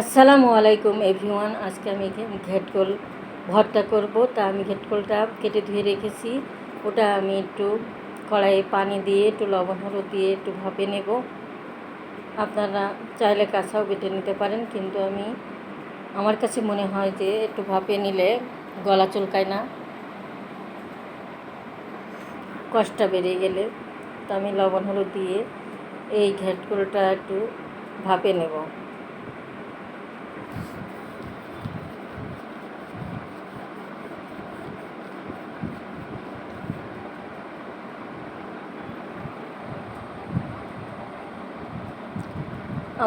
আসসালামু আলাইকুম এভরিওয়ান, আজকে আমি ঘেটকোল ভর্তা করব। তা আমি ঘেটকোলটা কেটে ধুয়ে রেখেছি। ওটা আমি একটু কড়াইয়ে পানি দিয়ে, একটু লবণ হলুদ দিয়ে একটু ভাপে নেব। আপনারা চাইলে কাঁচাও বেটে নিতে পারেন, কিন্তু আমি, আমার কাছে মনে হয় যে একটু ভাপে নিলে গলা চুলকায় না। কষ্টটা বেড়ে গেলে। তো আমি লবণ হলুদ দিয়ে এই ঘেটকোলটা একটু ভাপে নেব।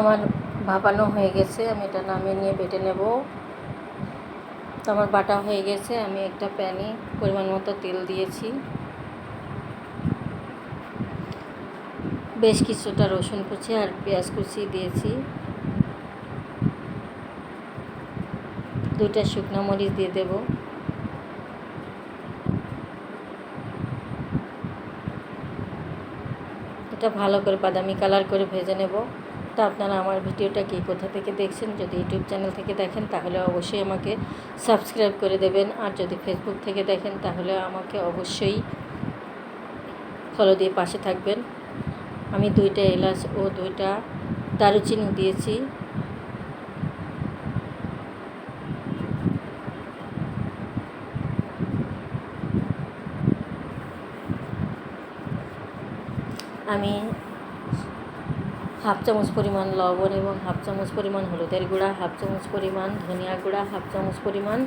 আমার ভাপানো হয়ে গেছে, আমি এটা নামিয়ে নিয়ে বেটে নেব। তো আমার বাটা হয়ে গেছে, আমি একটা প্যানে পরিমাণ মতো তেল দিয়েছি। বেশ কিছুটা রসুন কুচি আর পেঁয়াজ কুচি দিয়েছি। দুইটা শুকনো মরিচ দিয়ে দেব। এটা ভালো করে বাদামি কালার করে ভেজে নেব। তো আপনারা আমার ভিডিওটা কি কোথা থেকে দেখছেন যদি ইউটিউব চ্যানেল থেকে দেখেন, তাহলে অবশ্যই আমাকে সাবস্ক্রাইব করে দেবেন। আর যদি ফেসবুক থেকে দেখেন, তাহলে আমাকে অবশ্যই ফলো দিয়ে পাশে থাকবেন। আমি দুইটা এলাচ ও দুইটা দারুচিনি দিয়েছি। আমি হাফ চামচ পরিমাণ লবণ এবং হাফ চামচ পরিমাণ হলুদের গুঁড়া, হাফ চামচ পরিমাণ ধনিয়া গুঁড়া, হাফ চামচ পরিমাণ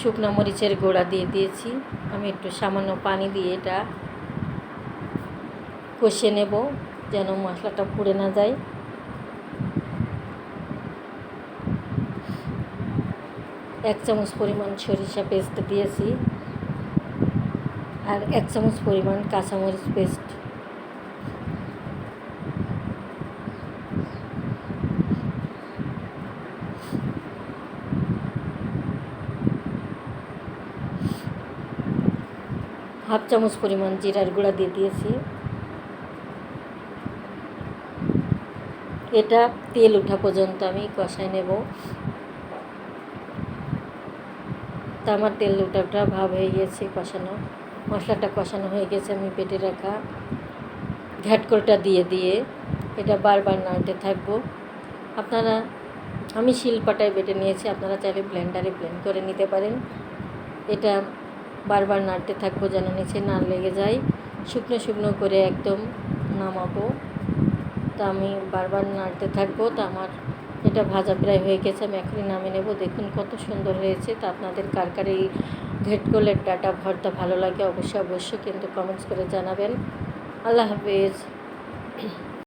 শুকনো মরিচের গুঁড়া দিয়ে দিয়েছি। আমি একটু সামান্য পানি দিয়ে এটা কষে নেব যেন মশলাটা পুড়ে না যায়। এক চামচ পরিমাণ সরিষা পেস্ট দিয়েছি। আর এক চামচ পরিমাণ কাঁচামরিচ পেস্ট হাফ চামচ পরিমাণ জিরার গুঁড়া দিয়ে দিয়েছি। এটা তেল ওঠা পর্যন্ত আমি কষাই নেব। তা আমার তেল ওঠাটা ভাব হয়ে গেছে কষানো। মশলাটা কষানো হয়ে গেছে আমি পেটে রাখা। ঘ্যাটকলটা দিয়ে দিয়ে এটা বারবার নাড়তে থাকব। আপনারা, আমি শিলপাটায় বেটে নিয়েছি, আপনারা চাইলে ব্লেন্ডারে ব্লেন্ড করে নিতে পারেন। এটা বারবার নাড়তে থাকব যেন নিচে না লেগে যায়। শুকনো শুকনো করে একদম নামাবো। তা আমি বারবার নাড়তে থাকব। তা আমার এটা ভাজা প্রায় হয়ে গেছে, আমি এখনই নামিয়ে নেব। দেখুন কত সুন্দর হয়েছে। তা আপনাদের কার কার এই ঘেটকোলের ডাটা ভর্তা ভালো লাগে অবশ্যই অবশ্যই কিন্তু কমেন্টস করে জানাবেন। আল্লাহ হাফিজ।